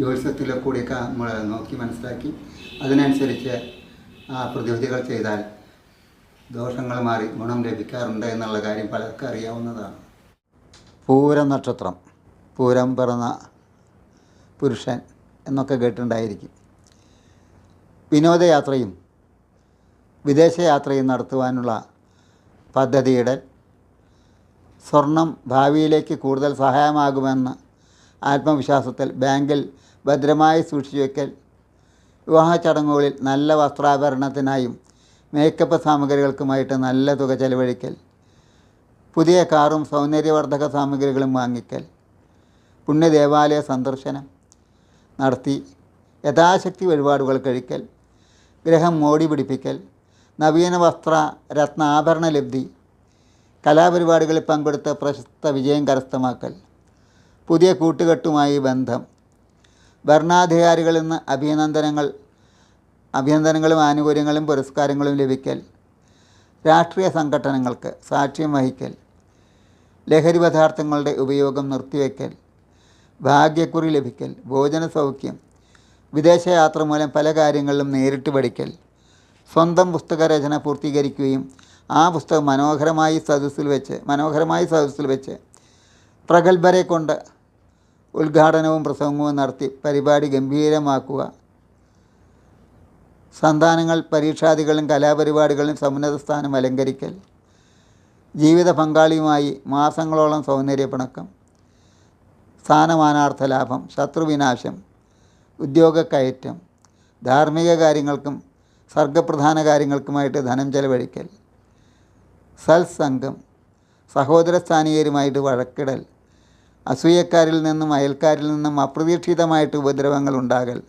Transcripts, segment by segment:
ജ്യോതിഷത്തിലെ കൂടിയൊക്കെ നമ്മൾ നോക്കി മനസ്സിലാക്കി. അതിനനുസരിച്ച് ആ പ്രതിവിധികൾ ചെയ്താൽ ദോഷങ്ങൾ മാറി ഗുണം ലഭിക്കാറുണ്ട് എന്നുള്ള കാര്യം പലർക്കും അറിയാവുന്നതാണ്. പൂരം നക്ഷത്രം പൂരം പിറന്ന പുരുഷൻ എന്നൊക്കെ കേട്ടിട്ടുണ്ടായിരിക്കും. വിനോദയാത്രയും വിദേശയാത്രയും നടത്തുവാനുള്ള പദ്ധതിയുടെ സ്വർണം ഭാവിയിലേക്ക് കൂടുതൽ സഹായമാകുമെന്ന് ആത്മവിശ്വാസത്തിൽ ബാങ്കിൽ ഭദ്രമായി സൂക്ഷിച്ചു വയ്ക്കൽ വിവാഹ ചടങ്ങുകളിൽ നല്ല വസ്ത്രാഭരണത്തിനായും മേക്കപ്പ് സാമഗ്രികൾക്കുമായിട്ട് നല്ല തുക ചെലവഴിക്കൽ. പുതിയ കാറും സൗന്ദര്യവർദ്ധക സാമഗ്രികളും വാങ്ങിക്കൽ. പുണ്യദേവാലയ സന്ദർശനം നടത്തി യഥാശക്തി വഴിപാടുകൾ കഴിക്കൽ. ഗ്രഹം മോടി പിടിപ്പിക്കൽ. നവീന വസ്ത്ര രത്നാഭരണ ലബ്ധി. കലാപരിപാടികളിൽ പങ്കെടുത്ത് പ്രശസ്ത വിജയം കരസ്ഥമാക്കൽ. പുതിയ കൂട്ടുകെട്ടുമായി ബന്ധം. ഭരണാധികാരികളിൽ നിന്ന് അഭിനന്ദനങ്ങൾ അഭിനന്ദനങ്ങളും ആനുകൂല്യങ്ങളും പുരസ്കാരങ്ങളും ലഭിക്കൽ രാഷ്ട്രീയ സംഘടനകൾക്ക് സാക്ഷ്യം വഹിക്കൽ ലഹരി പദാർത്ഥങ്ങളുടെ ഉപയോഗം നിർത്തിവെക്കൽ ഭാഗ്യക്കുറി ലഭിക്കൽ ഭോജന സൗഖ്യം വിദേശയാത്ര മൂലം പല കാര്യങ്ങളിലും നേരിട്ട് പഠിക്കൽ സ്വന്തം പുസ്തകരചന പൂർത്തീകരിക്കുകയും ആ പുസ്തകം മനോഹരമായി സദസ്സിൽ വെച്ച് മനോഹരമായി സദസ്സിൽ വെച്ച് പ്രഗത്ഭരെ കൊണ്ട് ഉദ്ഘാടനവും പ്രസംഗവും നടത്തി പരിപാടി ഗംഭീരമാക്കുക. സന്താനങ്ങൾ പരീക്ഷാദികളും കലാപരിപാടികളും സമുന്നത സ്ഥാനം അലങ്കരിക്കൽ. ജീവിത പങ്കാളിയുമായി മാസങ്ങളോളം സൗന്ദര്യപ്പിണക്കം സ്ഥാനമാനാർത്ഥ ലാഭം ശത്രുവിനാശം ഉദ്യോഗക്കയറ്റം ധാർമ്മിക കാര്യങ്ങൾക്കും സർഗപ്രധാന കാര്യങ്ങൾക്കുമായിട്ട് ധനം ചെലവഴിക്കൽ. സത്സംഗം സഹോദര സ്ഥാനീയരുമായിട്ട് വഴക്കിടൽ. അസൂയക്കാരിൽ നിന്നും അയൽക്കാരിൽ നിന്നും അപ്രതീക്ഷിതമായിട്ട് ഉപദ്രവങ്ങൾ ഉണ്ടാകൽ.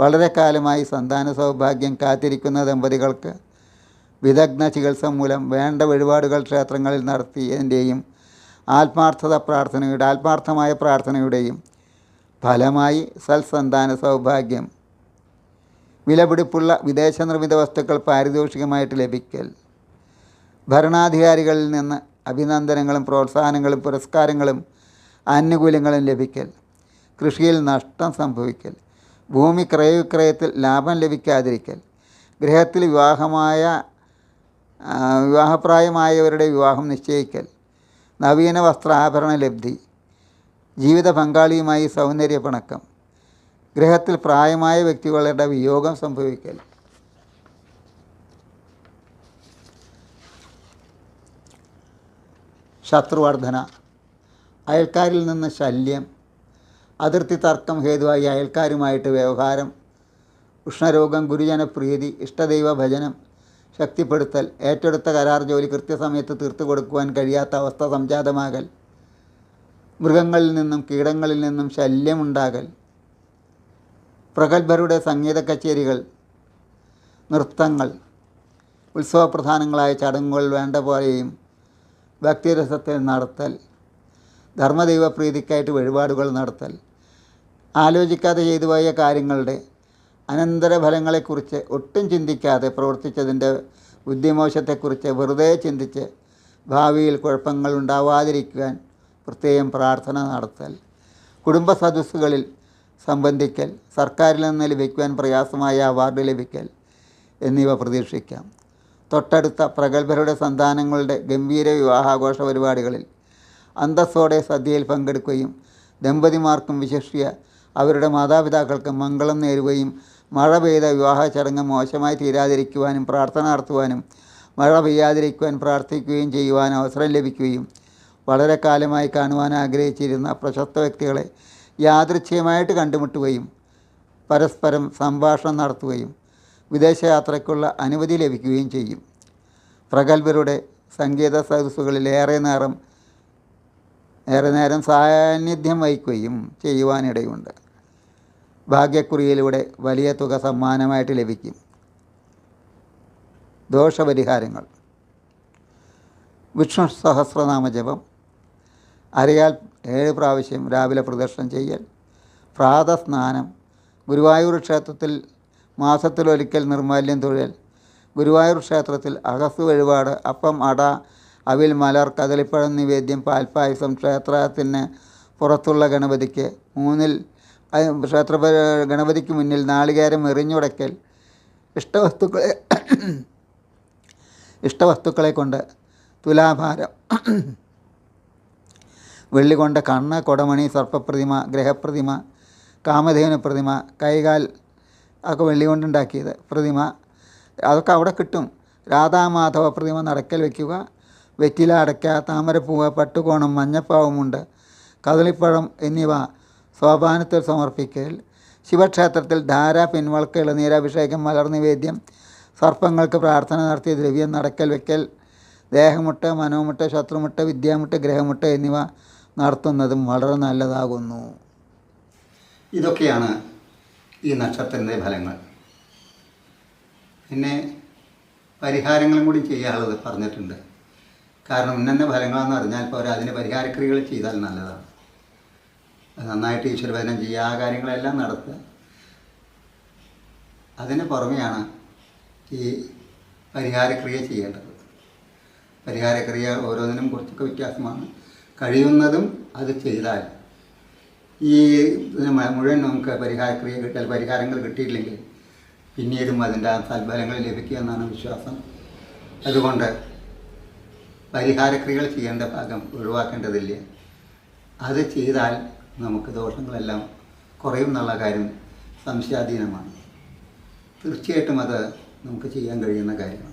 വളരെ കാലമായി സന്താന സൗഭാഗ്യം കാത്തിരിക്കുന്ന ദമ്പതികൾക്ക് വിദഗ്ധ ചികിത്സ മൂലം വേണ്ട വഴിപാടുകൾ ക്ഷേത്രങ്ങളിൽ നടത്തിയതിന്റെയും ആത്മാർത്ഥത പ്രാർത്ഥനയുടെ ആത്മാർത്ഥമായ പ്രാർത്ഥനയുടെയും ഫലമായി സൽസന്താന സൗഭാഗ്യം. വിലപിടിപ്പുള്ള വിദേശ നിർമ്മിത വസ്തുക്കൾ പാരിതോഷികമായിട്ട് ലഭിക്കൽ. ഭരണാധികാരികളിൽ നിന്ന് അഭിനന്ദനങ്ങളും പ്രോത്സാഹനങ്ങളും പുരസ്കാരങ്ങളും ആനുകൂല്യങ്ങളും ലഭിക്കൽ കൃഷിയിൽ നഷ്ടം സംഭവിക്കൽ ഭൂമി ക്രയവിക്രയത്തിൽ ലാഭം ലഭിക്കാതിരിക്കൽ ഗൃഹത്തിൽ വിവാഹമായ വിവാഹപ്രായമായവരുടെ വിവാഹം നിശ്ചയിക്കൽ നവീന വസ്ത്രാഭരണ ലബ്ധി ജീവിത പങ്കാളിയുമായി സൗന്ദര്യ പിണക്കം ഗൃഹത്തിൽ പ്രായമായ വ്യക്തികളുടെ വിയോഗം സംഭവിക്കൽ. ശത്രുവർദ്ധന അയൽക്കാരിൽ നിന്ന് ശല്യം അതിർത്തി തർക്കം ഹേതുവായി അയൽക്കാരുമായിട്ട് വ്യവഹാരം ഉഷ്ണരോഗം ഗുരുജനപ്രീതി ഇഷ്ടദൈവ ഭജനം ശക്തിപ്പെടുത്തൽ ഏറ്റെടുത്ത കരാർ ജോലി കൃത്യസമയത്ത് തീർത്തു കൊടുക്കുവാൻ കഴിയാത്ത അവസ്ഥ സംജാതമാകൽ മൃഗങ്ങളിൽ നിന്നും കീടങ്ങളിൽ നിന്നും ശല്യമുണ്ടാകൽ പ്രഗത്ഭരുടെ സംഗീത കച്ചേരികൾ നൃത്തങ്ങൾ ഉത്സവപ്രധാനങ്ങളായ ചടങ്ങുകൾ വേണ്ട പോലെയും ഭക്തിരസത്തിൽ നടത്തൽ ധർമ്മദൈവപ്രീതിക്കായിട്ട് വഴിപാടുകൾ നടത്തൽ ആലോചിക്കാതെ ചെയ്തു പോയ കാര്യങ്ങളുടെ അനന്തരഫലങ്ങളെക്കുറിച്ച് ഒട്ടും ചിന്തിക്കാതെ പ്രവർത്തിച്ചതിന്റെ ബുദ്ധിമോശത്തെക്കുറിച്ച് വെറുതെ ചിന്തിച്ച് ഭാവിയിൽ കുഴപ്പങ്ങൾ ഉണ്ടാവാതിരിക്കുവാൻ പ്രത്യേകം പ്രാർത്ഥന നടത്തൽ കുടുംബ സദസ്സുകളിൽ സംബന്ധിക്കൽ സർക്കാരിൽ നിന്ന് ലഭിക്കുവാൻ പ്രയാസമായ അവാർഡ് ലഭിക്കൽ എന്നിവ പ്രതീക്ഷിക്കാം. തൊട്ടടുത്ത പ്രഗത്ഭരുടെ സന്താനങ്ങളുടെ ഗംഭീര വിവാഹാഘോഷ പരിപാടികളിൽ അന്തസ്സോടെ സദ്യയിൽ പങ്കെടുക്കുകയും ദമ്പതിമാർക്കും വിശിഷ്യ അവരുടെ മാതാപിതാക്കൾക്ക് മംഗളം നേരുകയും മഴ പെയ്ത വിവാഹ ചടങ്ങ് മോശമായി തീരാതിരിക്കുവാനും പ്രാർത്ഥന നടത്തുവാനും മഴ പെയ്യാതിരിക്കുവാൻ പ്രാർത്ഥിക്കുകയും ചെയ്യുവാൻ അവസരം ലഭിക്കുകയും വളരെ കാലമായി കാണുവാൻ ആഗ്രഹിച്ചിരുന്ന പ്രശസ്ത വ്യക്തികളെ യാദൃച്ഛ്യമായിട്ട് കണ്ടുമുട്ടുകയും പരസ്പരം സംഭാഷണം നടത്തുകയും വിദേശയാത്രയ്ക്കുള്ള അനുമതി ലഭിക്കുകയും ചെയ്യും. പ്രഗത്ഭരുടെ സംഗീത സദസ്സുകളിൽ ഏറെ നേരം ഏറെ നേരം സാന്നിധ്യം വഹിക്കുകയും ചെയ്യുവാനിടയുണ്ട്. ഭാഗ്യക്കുറിയിലൂടെ വലിയ തുക സമ്മാനമായിട്ട് ലഭിക്കും. ദോഷപരിഹാരങ്ങൾ. വിഷ്ണു സഹസ്രനാമ ജപം. അരയാൽ ഏഴ് പ്രാവശ്യം രാവിലെ പ്രദർശനം ചെയ്യൽ. പ്രാതസ്നാനം. ഗുരുവായൂർ ക്ഷേത്രത്തിൽ മാസത്തിലൊരിക്കൽ നിർമാല്യം തൊഴിൽ. ഗുരുവായൂർ ക്ഷേത്രത്തിൽ അകസ് വഴിപാട്. അപ്പം അട അവിൽ മലർ കദളിപ്പഴം നിവേദ്യം പാൽപ്പായസം ക്ഷേത്രത്തിന് പുറത്തുള്ള ഗണപതിക്ക് മൂന്നിൽ ക്ഷേത്ര ഗണപതിക്ക് മുന്നിൽ നാളികേരം എറിഞ്ഞുടയ്ക്കൽ. ഇഷ്ടവസ്തുക്കളെ ഇഷ്ടവസ്തുക്കളെ കൊണ്ട് തുലാഭാരം. വെള്ളി കൊണ്ട് കണ്ണ് കൊടമണി സർപ്പപ്രതിമ ഗ്രഹപ്രതിമ കാമധേനു പ്രതിമ കൈകാൽ ഒക്കെ വെള്ളി കൊണ്ടുണ്ടാക്കിയത് പ്രതിമ. അതൊക്കെ അവിടെ കിട്ടും. രാധാമാധവ പ്രതിമ നടക്കൽ വയ്ക്കുക. വെറ്റില അടയ്ക്ക താമരപ്പൂവ് പട്ടുകോണം മഞ്ഞപ്പാവുമുണ്ട് കദളിപ്പഴം എന്നിവ സോപാനത്തിൽ സമർപ്പിക്കൽ. ശിവക്ഷേത്രത്തിൽ ധാര പിൻവളക്ക് ഇളനീരാഭിഷേകം മലർ നിവേദ്യം സർപ്പങ്ങൾക്ക് പ്രാർത്ഥന നടത്തിയ ദ്രവ്യം നടക്കൽ വെക്കൽ ദേഹമുട്ട് മനോമുട്ട് ശത്രുമുട്ട് വിദ്യാമുട്ട് ഗ്രഹമുട്ട് എന്നിവ നടത്തുന്നതും വളരെ നല്ലതാകുന്നു. ഇതൊക്കെയാണ് ഈ നക്ഷത്രത്തിന്റെ ഫലങ്ങൾ. പിന്നെ പരിഹാരങ്ങളും കൂടി ചെയ്യാനുള്ളത് പറഞ്ഞിട്ടുണ്ട്. കാരണം ഇന്നെ ഫലങ്ങളെന്ന് ഇപ്പോൾ പോരാ അതിന് പരിഹാരക്രിയകൾ ചെയ്താൽ നല്ലതാണ്. നന്നായിട്ട് ഈശ്വരഭജനം ചെയ്യുക ആ കാര്യങ്ങളെല്ലാം നടത്തുക. അതിന് പുറമെയാണ് ഈ പരിഹാരക്രിയ ചെയ്യേണ്ടത്. പരിഹാരക്രിയ ഓരോന്നിനും കുറച്ചൊക്കെ വ്യത്യാസമാണ്. കഴിയുന്നതും അത് ചെയ്താൽ ഈ മുഴുവൻ നമുക്ക് പരിഹാരക്രിയ കിട്ടിയാൽ പരിഹാരങ്ങൾ കിട്ടിയിട്ടില്ലെങ്കിൽ പിന്നീടും അതിന്റെ ആ സൽഫലങ്ങൾ ലഭിക്കുക എന്നാണ് വിശ്വാസം. അതുകൊണ്ട് പരിഹാരക്രിയകൾ ചെയ്യേണ്ട ഭാഗം ഒഴിവാക്കേണ്ടതില്ല. അത് ചെയ്താൽ നമുക്ക് ദോഷങ്ങളെല്ലാം കുറയും എന്നുള്ള കാര്യം സംശയാധീനമാണ്. തീർച്ചയായിട്ടും അത് നമുക്ക് ചെയ്യാൻ കഴിയുന്ന കാര്യമാണ്.